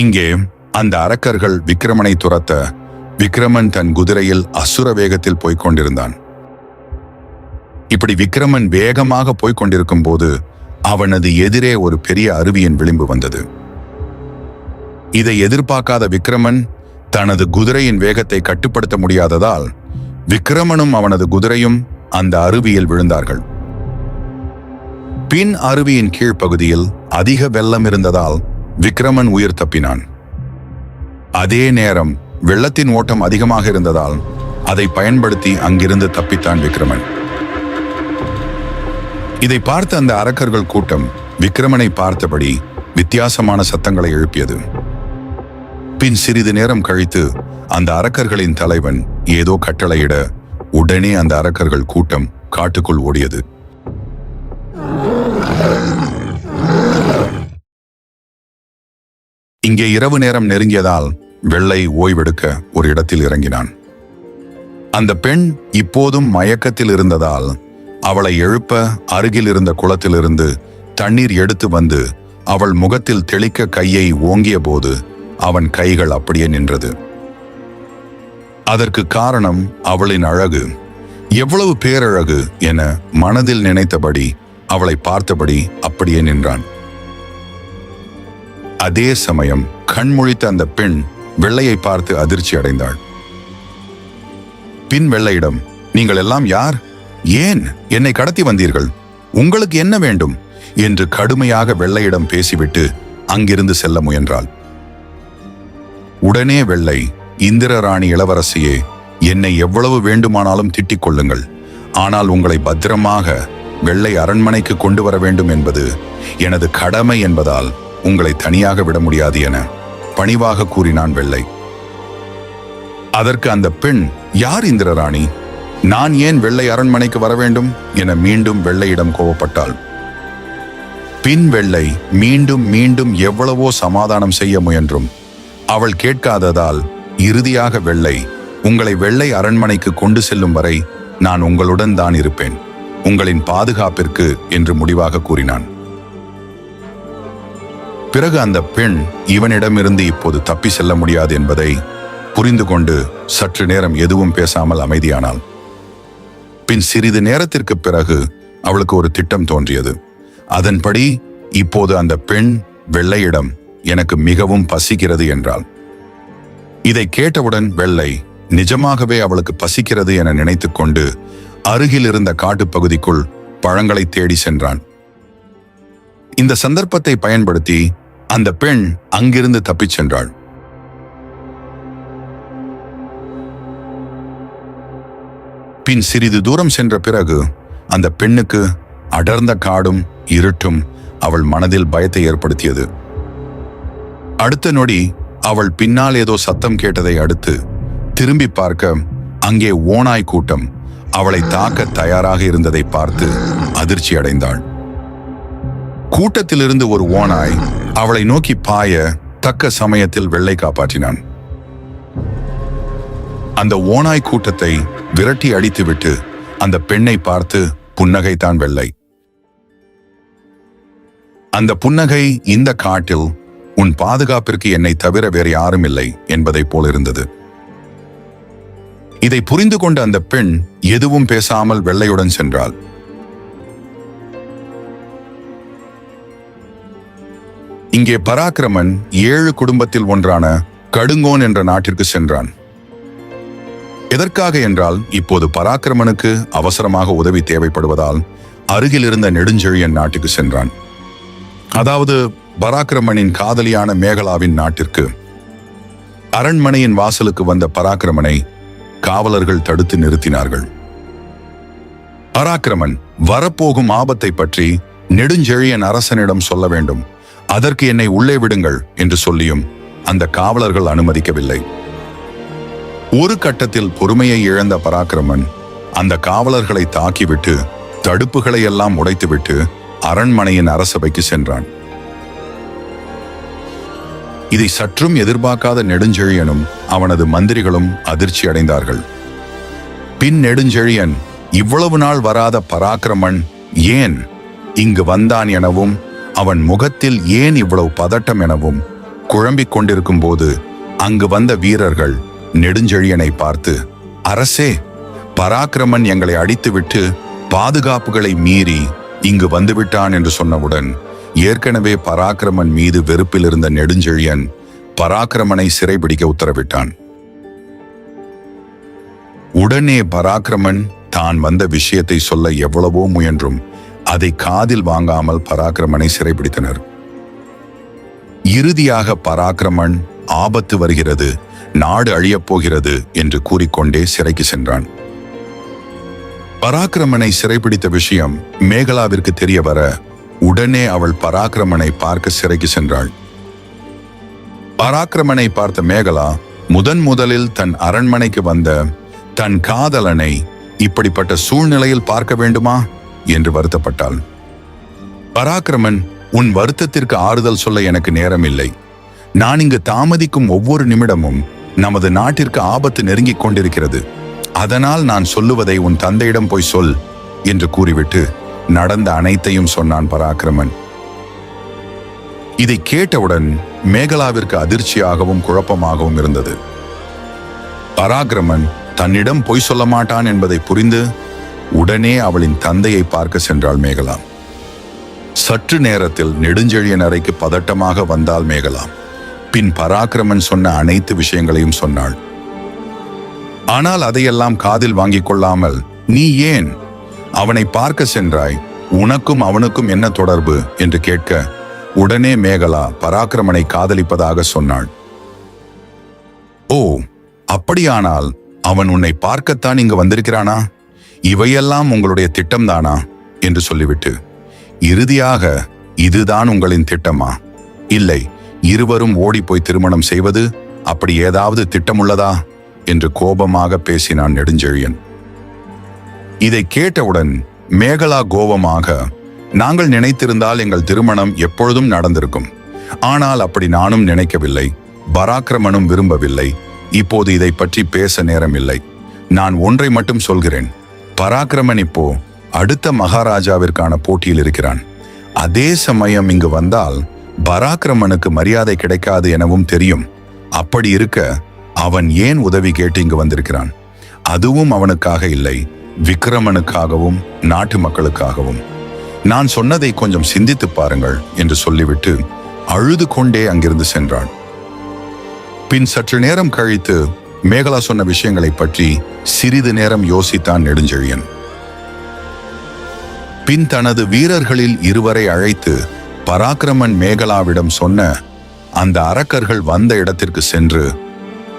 இங்கே அந்த அரக்கர்கள் விக்கிரமனை துரத்த விக்கிரமன் தன் குதிரையில் அசுர வேகத்தில் போய்க் கொண்டிருந்தான். இப்படி விக்கிரமன் வேகமாக போய்க் கொண்டிருக்கும் போது அவனது எதிரே ஒரு பெரிய அருவியின் விளிம்பு வந்தது. இதை எதிர்பார்க்காத விக்கிரமன் தனது குதிரையின் வேகத்தை கட்டுப்படுத்த முடியாததால் விக்கிரமனும் அவனது குதிரையும் அந்த அருவியில் விழுந்தார்கள். பின் அருவியின் கீழ்ப்பகுதியில் அதிக வெள்ளம் இருந்ததால் விக்கிரமன் உயிர் தப்பினான். அதே நேரம் வெள்ளத்தின் ஓட்டம் அதிகமாக இருந்ததால் அதை பயன்படுத்தி அங்கிருந்து தப்பித்தான் விக்கிரமன் இதை பார்த்த அந்த அரக்கர்கள் கூட்டம் விக்கிரமனை பார்த்தபடி வித்தியாசமான சத்தங்களை எழுப்பியது. பின் சிறிது நேரம் கழித்து அந்த அரக்கர்களின் தலைவன் ஏதோ கட்டளையிட உடனே அந்த அரக்கர்கள் கூட்டம் காட்டுக்குள் ஓடியது. இங்கே இரவு நேரம் நெருங்கியதால் வெள்ளை ஓய்வெடுக்க ஒரு இடத்தில் இறங்கினான். அந்த பெண் இப்போதும் மயக்கத்தில் இருந்ததால் அவளை எழுப்ப அருகில் இருந்த குளத்திலிருந்து தண்ணீர் எடுத்து வந்து அவள் முகத்தில் தெளிக்க கையை ஓங்கிய போது அவன் கைகள் அப்படியே நின்றது. அதற்கு காரணம் அவளின் அழகு. எவ்வளவு பேரழகு என மனதில் நினைத்தபடி அவளை பார்த்தபடி அப்படியே நின்றான். அதே சமயம் கண்முழித்த அந்த பெண் வெள்ளையை பார்த்து அதிர்ச்சி அடைந்தாள். பின் வெள்ளையிடம் நீங்கள் எல்லாம் யார்? ஏன் என்னை கடத்தி வந்தீர்கள்? உங்களுக்கு என்ன வேண்டும்? என்று கடுமையாக வெள்ளையிடம் பேசிவிட்டு அங்கிருந்து செல்ல முயன்றாள். உடனே வெள்ளை இந்திரராணி இளவரசியே என்னை எவ்வளவு வேண்டுமானாலும் திட்டிக் கொள்ளுங்கள். ஆனால் உங்களை பத்திரமாக வெள்ளை அரண்மனைக்கு கொண்டு வர வேண்டும் என்பது எனது கடமை என்பதால் உங்களை தனியாக விட முடியாது என பணிவாக கூறினான் வெள்ளை. அதற்கு அந்த பெண் யார் இந்திரராணி? நான் ஏன் வெள்ளை அரண்மனைக்கு வர வேண்டும்? என மீண்டும் வெள்ளையிடம் கோவப்பட்டாள் பின் வெள்ளை மீண்டும் மீண்டும் எவ்வளவோ சமாதானம் செய்ய முயன்றும். அவள் கேட்காததால் இறுதியாக வெள்ளை உங்களை வெள்ளை அரண்மனைக்கு கொண்டு செல்லும் வரை நான் உங்களுடன் தான் இருப்பேன். உங்களின் பாதுகாப்பிற்கு என்று முடிவாக கூறினான். பிறகு அந்த பெண் இவனிடமிருந்து இப்போது தப்பி செல்ல முடியாது என்பதை புரிந்து கொண்டு சற்று நேரம் எதுவும் பேசாமல் அமைதியானாள். பின் சிறிது நேரத்திற்கு பிறகு அவளுக்கு ஒரு திட்டம் தோன்றியது. அதன்படி இப்போது அந்த பெண் வெள்ளையிடம் எனக்கு மிகவும் பசிக்கிறது என்றாள். இதை கேட்டவுடன் வெள்ளை நிஜமாகவே அவளுக்கு பசிக்கிறது என நினைத்துக்கொண்டு அருகில் இருந்த காட்டுப்பகுதிக்குள் பழங்களை தேடி சென்றான். இந்த சந்தர்ப்பத்தை பயன்படுத்தி அந்த பெண் அங்கிருந்து தப்பிச் சென்றாள். பின் சிறிது தூரம் சென்ற பிறகு அந்த பெண்ணுக்கு அடர்ந்த காடும் இருட்டும் அவள் மனதில் பயத்தை ஏற்படுத்தியது. அடுத்த நொடி அவள் பின்னால் ஏதோ சத்தம் கேட்டதை அடுத்து திரும்பி பார்க்க அங்கே ஓனாய் கூட்டம் அவளை தாக்க தயாராக இருந்ததை பார்த்து அதிர்ச்சி அடைந்தாள் கூட்டத்திலிருந்து ஒரு ஓனாய் அவளை நோக்கி பாய தக்க சமயத்தில் வெள்ளை காப்பாற்றினான். அந்த ஓனாய் கூட்டத்தை விரட்டி அடித்துவிட்டு அந்த பெண்ணை பார்த்து புன்னகைத்தான் வெள்ளை. அந்த புன்னகை இந்த காட்டில் உன் பாதுகாப்பிற்கு என்னை தவிர வேறு யாரும் இல்லை என்பதைப் போலிருந்தது இதை புரிந்து கொண்ட அந்த பெண் எதுவும் பேசாமல் வெள்ளையுடன் சென்றாள். இங்கே பராக்கிரமன் ஏழு குடும்பத்தில் ஒன்றான கடுங்கோன் என்ற நாட்டிற்கு சென்றான். எதற்காக என்றால் இப்போது பராக்கிரமனுக்கு அவசரமாக உதவி தேவைப்படுவதால் அருகில் இருந்த நெடுஞ்செழியன் நாட்டுக்கு சென்றான். அதாவது பராக்கிரமனின் காதலியான மேகலாவின் நாட்டிற்கு அரண்மனையின் வாசலுக்கு வந்த பராக்கிரமனை காவலர்கள் தடுத்து நிறுத்தினார்கள். பராக்கிரமன் வரப்போகும் ஆபத்தை பற்றி நெடுஞ்செழியன் அரசனிடம் சொல்ல வேண்டும். அதற்கு என்னை உள்ளே விடுங்கள் என்று சொல்லியும் அந்த காவலர்கள் அனுமதிக்கவில்லை. ஒரு கட்டத்தில் பொறுமையை இழந்த பராக்கிரமன் அந்த காவலர்களை தாக்கிவிட்டு தடுப்புகளை எல்லாம் உடைத்துவிட்டு அரண்மனையின் அரசபைக்கு சென்றான். இதை சற்றும் எதிர்பார்க்காத நெடுஞ்செழியனும் அவனது மந்திரிகளும் அதிர்ச்சி அடைந்தார்கள். பின் நெடுஞ்செழியன் இவ்வளவு நாள் வராத பராக்கிரமன் ஏன் இங்கு வந்தான் எனவும் அவன் முகத்தில் ஏன் இவ்வளவு பதட்டம் எனவும் குழம்பிக் கொண்டிருக்கும் போது அங்கு வந்த வீரர்கள் நெடுஞ்செழியனை பார்த்து அரசே பராக்கிரமன் எங்களை அடித்துவிட்டு பாதுகாப்புகளை மீறி இங்கு வந்துவிட்டான் என்று சொன்னவுடன் ஏற்கனவே பராக்கிரமன் மீது வெறுப்பில் இருந்த நெடுஞ்செழியன் பராக்கிரமனை சிறைபிடிக்க உத்தரவிட்டான். உடனே பராக்கிரமன் தான் வந்த விஷயத்தை சொல்ல எவ்வளவோ முயன்றும் அதை காதில் வாங்காமல் பராக்கிரமனை சிறைபிடித்தனர். இறுதியாக பராக்கிரமன் ஆபத்து வருகிறது நாடு அழியப் போகிறது என்று கூறிக்கொண்டே சிறைக்கு சென்றான். பராக்கிரமனை சிறைபிடித்த விஷயம் மேகலாவிற்கு தெரிய வர உடனே அவள் பராக்கிரமனை பார்க்க சிறைக்கு சென்றாள். பராக்கிரமனை பார்த்த மேகலா முதன் முதலில் தன் அரண்மனைக்கு வந்த தன் காதலனை இப்படிப்பட்ட சூழ்நிலையில் பார்க்க வேண்டுமா? என்று வருத்தப்பட்டாள். பராக்கிரமன் உன் வருத்தத்திற்கு ஆறுதல் சொல்ல எனக்கு நேரமில்லை. நான் இங்கு தாமதிக்கும் ஒவ்வொரு நிமிடமும் நமது நாட்டிற்கு ஆபத்து நெருங்கிக் கொண்டிருக்கிறது. அதனால் நான் சொல்லுவதை உன் தந்தையிடம் போய் சொல் என்று கூறிவிட்டு நடந்த அனைத்தையும் சொன்னான் பராக்கிரமன். இதை கேட்டவுடன் மேகலாவிற்கு அதிர்ச்சியாகவும் குழப்பமாகவும் இருந்தது. பராக்கிரமன் தன்னிடம் பொய் சொல்ல மாட்டான் என்பதை புரிந்து உடனே அவளின் தந்தையை பார்க்க சென்றாள் மேகலாம். சற்று நேரத்தில் நெடுஞ்செழியன் அறைக்கு பதட்டமாக வந்தால் மேகலாம். பின் பராக்கிரமன் சொன்ன அனைத்து விஷயங்களையும் சொன்னாள். ஆனால் அதையெல்லாம் காதில் வாங்கிக் கொள்ளாமல் நீ ஏன் அவனை பார்க்க சென்றாய்? உனக்கும் அவனுக்கும் என்ன தொடர்பு? என்று கேட்க உடனே மேகலா பராக்கிரமனை காதலிப்பதாக சொன்னாள். ஓ அப்படியானால் அவன் உன்னை பார்க்கத்தான் இங்கு வந்திருக்கிறானா? இவையெல்லாம் உங்களுடைய திட்டம்தானா? என்று சொல்லிவிட்டு இறுதியாக இதுதான் உங்களின் திட்டமா? இல்லை இருவரும் ஓடிப்போய் திருமணம் செய்வது அப்படி ஏதாவது திட்டமுள்ளதா? என்று கோபமாக பேசினான் நெடுஞ்செழியன். இதை கேட்டவுடன் மேகலா கோபமாக நாங்கள் நினைத்திருந்தால் எங்கள் திருமணம் எப்பொழுதும் நடந்திருக்கும். ஆனால் அப்படி நானும் நினைக்கவில்லை. பராக்கிரமனும் விரும்பவில்லை. இப்போது இதை பற்றி பேச நேரமில்லை. நான் ஒன்றை மட்டும் சொல்கிறேன். பராக்கிரமன் இப்போ அடுத்த மகாராஜாவிற்கான போட்டியில் இருக்கிறான். அதே சமயம் இங்கு வந்தால் பராக்கிரமனுக்கு மரியாதை கிடைக்காது எனவும் தெரியும். அப்படி இருக்க அவன் ஏன் உதவி கேட்டு இங்கு வந்திருக்கிறான்? அதுவும் அவனுக்காக இல்லை விக்ரமனுக்காகவும் நாட்டு மக்களுக்காகவும். நான் சொன்னதை கொஞ்சம் சிந்தித்து பாருங்கள் என்று சொல்லிவிட்டு அழுது கொண்டே அங்கிருந்து சென்றான். பின் சற்று நேரம் கழித்து மேகலா சொன்ன விஷயங்களை பற்றி சிறிது நேரம் யோசித்தான் நெடுஞ்செழியன். பின் தனது வீரர்களில் இருவரை அழைத்து பராக்கிரமன் மேகலாவிடம் சொன்ன அந்த அரக்கர்கள் வந்த இடத்திற்கு சென்று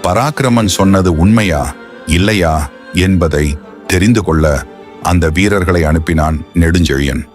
பராக்கிரமன் சொன்னது உண்மையா இல்லையா? என்பதை தெரிந்து கொள்ள அந்த வீரர்களை அனுப்பினான் நெடுஞ்செழியன்.